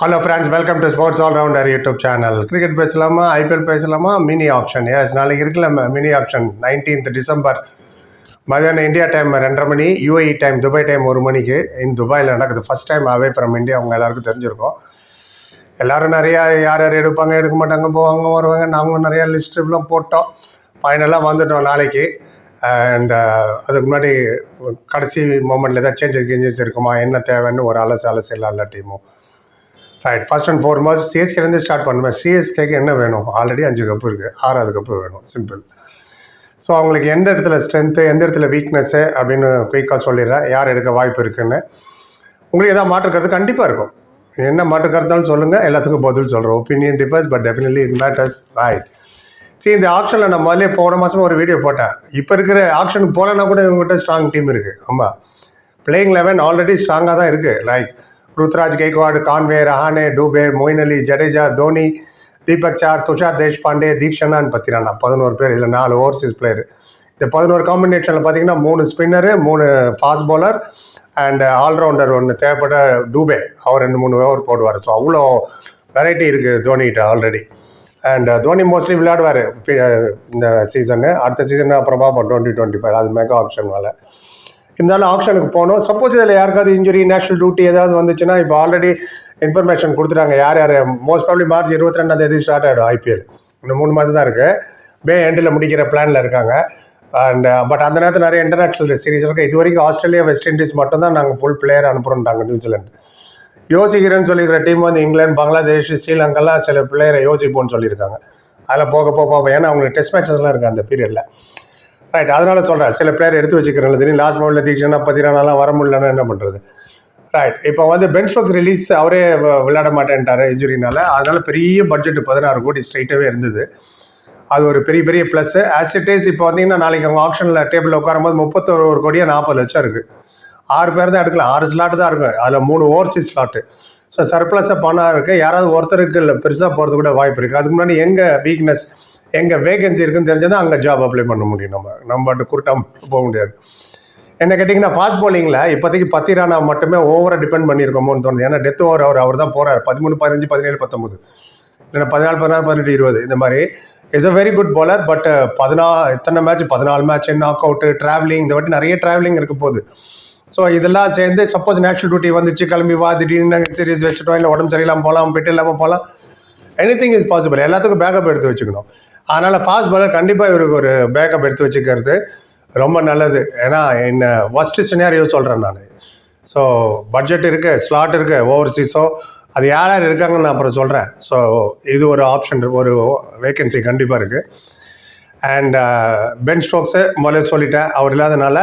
Hello friends welcome to sports all rounder YouTube channel cricket பேசலாமா IPL பேசலாமா? Mini auction yes நாளைக்கு இருக்குல்ல mini auction nineteenth December மதியானம் India time ரெண்டரை மணி யூஏஇ டைம் துபாய் டைம் ஒரு மணிக்கு. இன் துபாயில் நடக்குது. First time away from India அவங்க எல்லாருக்கும் தெரிஞ்சிருக்கும். எல்லோரும் நிறையா யார் யார் எடுப்பாங்க எடுக்க மாட்டாங்க போவாங்க வருவாங்க நாங்களும் நிறையா லிஸ்ட்லாம் போட்டோம். ஃபைனலாக வந்துட்டோம் நாளைக்கு. அண்ட் uh, அதுக்கு முன்னாடி கடைசி மூமெண்ட்டில் ஏதாவது சேஞ்சஸ் கேஞ்சஸ் இருக்குமா? என்ன தேவைன்னு ஒரு அலசு அலசிடலாம் எல்லா டீமும் right first and fore foremost சிஎஸ்கேலேருந்து start பண்ணுவேன். சிஎஸ்கேக்கு என்ன வேணும்? ஆல்ரெடி அஞ்சு கப்பு இருக்குது ஆறாவது கப்பு வேணும். சிம்பிள் ஸோ அவங்களுக்கு எந்த இடத்துல ஸ்ட்ரென்த்து எந்த இடத்துல வீக்னஸ்ஸு அப்படின்னு குயிக்காக சொல்லிடுறேன். யார் எடுக்க வாய்ப்பு இருக்குன்னு. உங்களுக்கு எதாவது மாற்றுக்கிறது கண்டிப்பாக இருக்கும். என்ன மாற்றுக்கிறதாலும் சொல்லுங்கள் எல்லாத்துக்கும் பதில் சொல்கிறோம் opinion differs but definitely it matters right சரி இந்த ஆப்ஷனில் நான் முதல்ல போன மாதமாக ஒரு வீடியோ போட்டேன். இப்போ இருக்கிற ஆப்ஷனுக்கு போகலன்னா கூட இவங்ககிட்ட ஸ்ட்ராங் டீம் இருக்குது ஆமாம் பிளேயிங் லெவன் ஆல்ரெடி ஸ்ட்ராங்காக தான் இருக்குது like Ruturaj Gaikwad Conway Rahane Dube Moeen Ali Jadeja Dhoni Deepak Chahar Tushar Deshpande தீக்ஷனான்னு Pathirana. பதினோரு பேர் இதில் நாலு ஓவர்சீஸ் பிளேயர் இந்த பதினோரு காம்பினேஷனில் பார்த்தீங்கன்னா மூணு ஸ்பின்னரு மூணு ஃபாஸ்ட் பவுலர் அண்ட் ஆல்ரவுண்டர் ஒன்று தேவைப்பட்ட டூபே. அவர் ரெண்டு மூணு ஓவர் போடுவார். ஸோ அவ்வளோ வெரைட்டி இருக்குது தோனிகிட்ட already and uh, Dhoni mostly விளையாடுவார். Uh, இந்த சீசனு அடுத்த சீசன் அப்புறம் டுவெண்ட்டி டுவெண்ட்டி ஃபைவ் அது மெகா ஆப்ஷன் மேலே இருந்தாலும் ஆப்ஷனுக்கு போகணும் சப்போஸ் இதில் யாருக்காவது இன்ஜுரி நேஷனல் டியூட்டி ஏதாவது வந்துச்சுன்னா இப்போ ஆல்ரெடி இன்ஃபர்மேஷன் கொடுத்துட்டாங்க. யார் யார்? மோஸ்ட் ப்ராப்ளி மார்ச் இருபத்தி ரெண்டாம் தேதி ஸ்டார்ட் ஆகிடும் ஐபிஎல் இன்னும் மூணு மாதம் தான் இருக்குது மே எண்டில் முடிக்கிற பிளானில் இருக்காங்க. அண்ட் பட் uh, அந்த நேரத்தில் நிறைய இன்டர்நேஷ்னல் சீரிஸ் இருக்குது இது வரைக்கும் ஆஸ்திரேலியா வெஸ்ட் இண்டீஸ் மட்டும் தான் நாங்கள் ஃபுல் பிளேயர் அனுப்புகிறோம்ட்டாங்க நியூசிலாந்து யோசிக்கிறேன்னு சொல்லியிருக்கிற டீம் வந்து இங்கிலாந்து பங்களாதேஷ் ஸ்ரீலங்காலாம் சில பிளேயரை யோசிப்போம்னு சொல்லியிருக்காங்க. அதில் போக போக பார்ப்போம் ஏன்னா அவங்களுக்கு டெஸ்ட் மேட்சஸ்லாம் இருக்குது அந்த பீரியடில் ரைட் அதனால சொல்கிறேன் சில பேர் எடுத்து வச்சுக்கிறேன் தெரியும் லாஸ்ட் மோடில் தீக்ஷனா பதினாலாம் வர முடியலன்னா என்ன பண்ணுறது ரைட் இப்போ வந்து பென் ஸ்டோக்ஸ் ரிலீஸ் அவரே விளையாட மாட்டேன்ட்டார் இன்ஜுரினால அதனால பெரிய பட்ஜெட் பதினாறு கோடி ஸ்ட்ரைட்டாகவே இருந்தது. அது ஒரு பெரிய பெரிய ப்ளஸ் ஆஸ் இப்போ வந்தீங்கன்னா நாளைக்கு அவங்க ஆப்ஷனில் டேபிளில் உட்காரும்போது முப்பத்தொரு ஒரு கோடியாக நாற்பது லட்சம் இருக்குது ஆறு பேர் தான் எடுக்கலாம். ஆறு ஸ்லாட்டு தான் இருக்கும். அதில் மூணு ஓவர்சீஸ் ஸ்லாட்டு ஸோ சர்ப்ளஸாக பணம் இருக்குது யாராவது ஒருத்தருக்கு இல்லை பெருசாக போகிறது கூட வாய்ப்பு இருக்குது அதுக்கு முன்னாடி எங்கள் வீக்னஸ் எங்கே வேகன்சி இருக்குன்னு தெரிஞ்சதான் அங்கே ஜாப் அப்ளை பண்ண முடியும். நம்ம நம்ம குருட்டாக போக முடியாது. என்ன கேட்டிங்கன்னா ஃபாஸ்ட் போலிங்கில் இப்போதைக்கு பத்தி ராணா மட்டுமே ஓவராக டிபெண்ட் பண்ணியிருக்கோமோன்னு தோணுது. ஏன்னா டெத் ஓவர் அவர் அவர் தான் போகிறார் பதிமூணு பதினஞ்சு பதினேழு பத்தொம்பது இல்லைன்னா பதினாலு பதினாறு பதினெட்டு இருபது. இந்த மாதிரி is a very good bowler but பதினா எத்தனை மேட்ச் பதினாலு மேட்ச் நாக் அவுட்டு ட்ராவலிங் இந்த வாட்டி நிறைய ட்ராவலிங் இருக்க போகுது. ஸோ இதெல்லாம் சேர்ந்து சப்போஸ் நேஷனல் டியூட்டி வந்துச்சு கிளம்பி வா திடீர்னு சீரியஸ் வச்சுட்டோம் இல்லை உடம்பு சரியில்லாமல் போகலாம் பெட்டு இல்லாமல் போகலாம் எனிதிங் இஸ் பாசிபிள் எல்லாத்துக்கும் பேக்கப் எடுத்து வச்சுக்கணும். அதனால் ஃபாஸ்ட் பாலர் கண்டிப்பாக இவருக்கு ஒரு பேக்கப் எடுத்து வச்சுக்கிறது ரொம்ப நல்லது. ஏன்னா என்ன ஒஸ்ட்டு சினாரியோ சொல்கிறேன் நான். ஸோ பட்ஜெட் இருக்குது ஸ்லாட் இருக்குது ஓவர்சீஸோ அது யார் யார் இருக்காங்கன்னு நான் அப்புறம் சொல்கிறேன் ஸோ இது ஒரு ஆப்ஷன் ஒரு வேகன்சி கண்டிப்பாக இருக்குது அண்ட் பென் ஸ்டோக்ஸு முதல்ல சொல்லிட்டேன். அவர் இல்லாதனால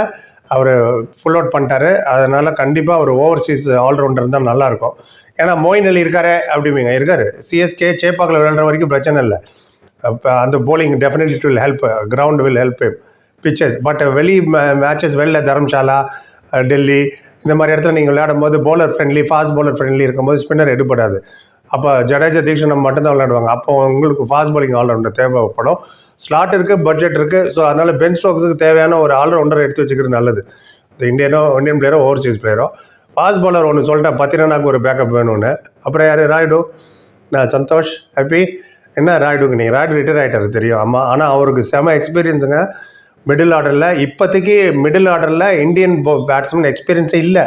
அவர் ஃபுல் அவுட் பண்ணிட்டாரு. அதனால் கண்டிப்பாக அவர் ஓவர்சீஸ் ஆல்ரவுண்டர் இருந்தால் நல்லாயிருக்கும். ஏன்னா மோயின் அலி இருக்காரு அப்படிங்க இருக்காரு. சிஎஸ்கே சேப்பாக்கில் விளையாடுற வரைக்கும் பிரச்சனை இல்லை. அப்போ அந்த bowling definitely it will help ground will help pitches but வெளி மேட்சஸ் வெளில தரம்சாலா டெல்லி இந்த மாதிரி இடத்துல நீங்கள் விளையாடும் போது bowler friendly fast bowler friendly இருக்கும்போது ஸ்பின்னர் எடுபடாது. அப்போ ஜடேஜா தீக்ஷனம் மட்டும்தான் விளையாடுவாங்க. அப்போ உங்களுக்கு ஃபாஸ்ட் பாலிங் ஆல்ரவுண்டர் தேவைப்படும். ஸ்லாட் இருக்குது பட்ஜெட் இருக்குது ஸோ அதனால் பென் ஸ்டோக்ஸுக்கு தேவையான ஒரு ஆல்ரவுண்டரை எடுத்து வச்சுக்கிறது நல்லது. இந்த இந்தியனோ இந்தியன் பிளேயரோ ஓவர்சீஸ் பிளேயரோ ஃபாஸ்ட் பாலர் ஒன்று சொல்லிட்டேன் பத்திரனாக்கு ஒரு பேக்கப் வேணும்னு. அப்புறம் யார்? ராய்டு. நான் சந்தோஷ் ஹாப்பி என்ன ராய்டுக்கு நீங்கள் ராய்டு ரிட்டையர் ஆகிட்டாரு தெரியும். ஆமாம் ஆனால் அவருக்கு செம எக்ஸ்பீரியன்ஸுங்க மிடில் ஆர்டரில் இப்போதைக்கு மிடில் ஆர்டரில் இந்தியன் பேட்ஸ்மேன் எக்ஸ்பீரியன்ஸே இல்லை.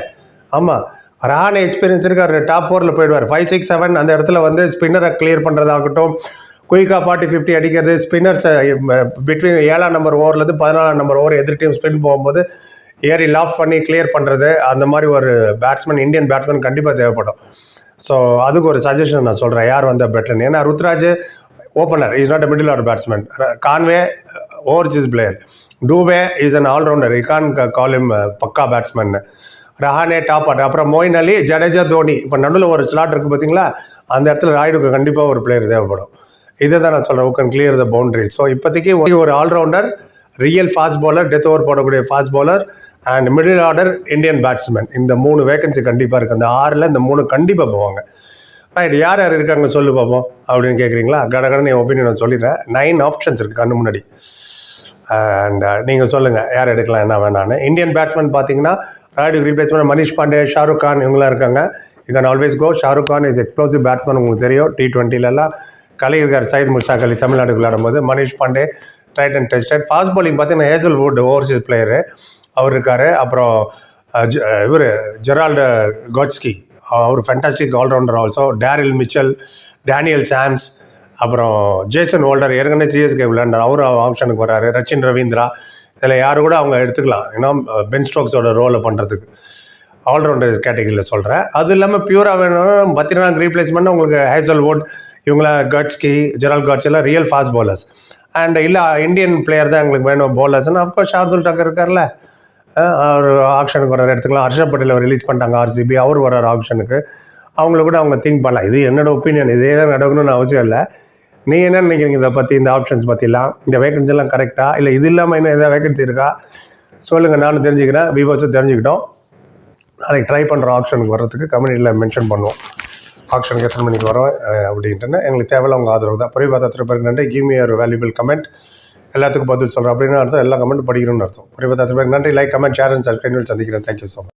ஆமாம் ராணே எக்ஸ்பீரியன்ஸ் இருக்கார் டாப் ஃபோரில் போயிடுவார். ஃபைவ் சிக்ஸ் செவன் அந்த இடத்துல வந்து ஸ்பின்னரை கிளியர் பண்ணுறதாகட்டும் குயிக்காக ஃபார்ட்டி ஃபிஃப்டி அடிக்கிறது ஸ்பின்னர்ஸ் பிட்வீன் ஏழாம் நம்பர் ஓவர்லேருந்து பதினாலாம் நம்பர் ஓவர் எதிர் டீம் ஸ்பின் போகும்போது ஏறி லாஃப் பண்ணி கிளியர் பண்ணுறது அந்த மாதிரி ஒரு பேட்ஸ்மேன் இந்தியன் பேட்ஸ்மேன் கண்டிப்பாக தேவைப்படும். ஸோ அதுக்கு ஒரு சஜஷன் நான் சொல்கிறேன் யார் வந்தால் பெட்டர்னு ஏன்னா Ruturaj opener is not a middle R batsman Conway overseas player Dube is an all rounder he can call him பக்கா பேட்ஸ்மேன் ரஹானே டாப் ஆர்டர். அப்புறம் மோயின் அலி ஜடேஜா தோனி. இப்போ நடுவில் ஒரு ஸ்லாட் இருக்குது பார்த்தீங்களா அந்த இடத்துல ராய்டுக்கு கண்டிப்பாக ஒரு பிளேயர் தேவைப்படும். இதை தான் நான் சொல்கிறேன் can clear the boundary so இப்போதைக்கு ஒரு all rounder real fast bowler death over போடக்கூடிய fast bowler and middle order Indian batsman இந்த மூணு வேகன்சி கண்டிப்பாக இருக்குது அந்த ஆறில் இந்த மூணு கண்டிப்பாக போவாங்க. ரைட் யார் யார் இருக்காங்க சொல்லு பார்ப்போம் அப்படின்னு கேட்குறீங்களா கடகடன்னு என் ஒப்பீனியன் நான் சொல்லிடுறேன். நைன் ஆப்ஷன்ஸ் இருக்குது கண்ணு முன்னாடி. அண்ட் uh, நீங்கள் சொல்லுங்கள் யார் எடுக்கலாம் என்ன வேணான்னு இந்தியன் பேட்ஸ்மேன் பார்த்தீங்கன்னா ராய்டு ரீப்ளேஸ்மெண்ட் மனிஷ் பாண்டே ஷாருக் கான் இவங்களாம் இருக்காங்க. You can always go Shahrukh Khan is explosive batsman உங்களுக்கு தெரியும். டி டுவெண்ட்டிலலாம் கலைஞர் சயித் முஸ்தாக் அலி தமிழ்நாட்டுக்கு விளையாடும்போது Manish Pandey tried and tested fast bowling பார்த்தீங்கன்னா ஹேசல் வுட் ஓவர்சீஸ் பிளேயரு அவர் இருக்கார். அப்புறம் இவர் ஜெரால்டு கோட்ஸ்கி அவர் fantastic all rounder also Daryl Mitchell Daniel Sams அப்புறம் ஜேசன் ஹோல்டர் ஏற்கனவே சிஎஸ்கே விளையாண்டார். அவர் ஆப்ஷனுக்கு வராரு ரச்சின் ரவீந்திரா. இதில் யார் கூட அவங்க எடுத்துக்கலாம். ஏன்னா பென் ஸ்டோக்ஸோட ரோலை பண்ணுறதுக்கு ஆல்ரவுண்டர் கேட்டகரியில் சொல்கிறேன் அது இல்லாமல் பியூராக வேணும் பத்திரநாத் ரீப்ளேஸ்மெண்ட் உங்களுக்கு ஹேசல் வுட் இவங்கள கட்ஸ்கி ஜெரால் காட்ஸ் எல்லாம் ரியல் ஃபாஸ்ட் பவுலர்ஸ் அண்ட் இல்லை இந்தியன் பிளேயர் தான் எங்களுக்கு வேணும் bowlersனா அஃப்கோர்ஸ் ஷார்துல் டக்கர் இருக்கார்ல. அவர் ஆப்ஷனுக்கு வர்றாரு. எடுத்துக்கலாம். ஹர்ஷப் பட்டேல் ரிலீஸ் பண்ணிட்டாங்க ஆர்சிபி அவர் வர்றார் ஆப்ஷனுக்கு அவங்கள கூட அவங்க திங்க் பண்ணலாம். இது என்னோட ஒப்பீனியன் இதே தான் நடக்கணும்னு அவசியம் இல்லை. நீங்கள் என்ன நினைக்கிறீங்க இதை பற்றி இந்த ஆப்ஷன்ஸ் பற்றிலாம் இந்த வேகன்சிலாம் கரெக்டாக இல்லை இது இல்லாமல் இன்னும் எதாவது வேகன்சி இருக்கா? சொல்லுங்கள் நானும் தெரிஞ்சுக்கிறேன். விவோஸும் தெரிஞ்சுக்கிட்டோம். நாளைக்கு ட்ரை பண்ணுற ஆப்ஷனுக்கு வர்றதுக்கு கம்யூனிட்டியில் மென்ஷன் பண்ணுவோம். ஆப்ஷனுக்கு எத்தனை மணிக்கு வரோம் அப்படின்ட்டுன்னு. எங்களுக்கு தேவையில்ல உங்கள் ஆதரவு தான். புரிவாத அத்தனை பேருக்கு நன்றி. கிவ் மீ ஒரு வேல்யூபிள் கமெண்ட் எல்லாத்துக்கும் பதில் சொல்கிறேன் அப்படின்னு அர்த்தம் எல்லா கமெண்ட் படிக்கணும்னு அர்த்தம். புரிவாத பார்த்த பேருக்கு நன்றி. Like comment share and subscribe சந்திக்கிறேன். Thank you so much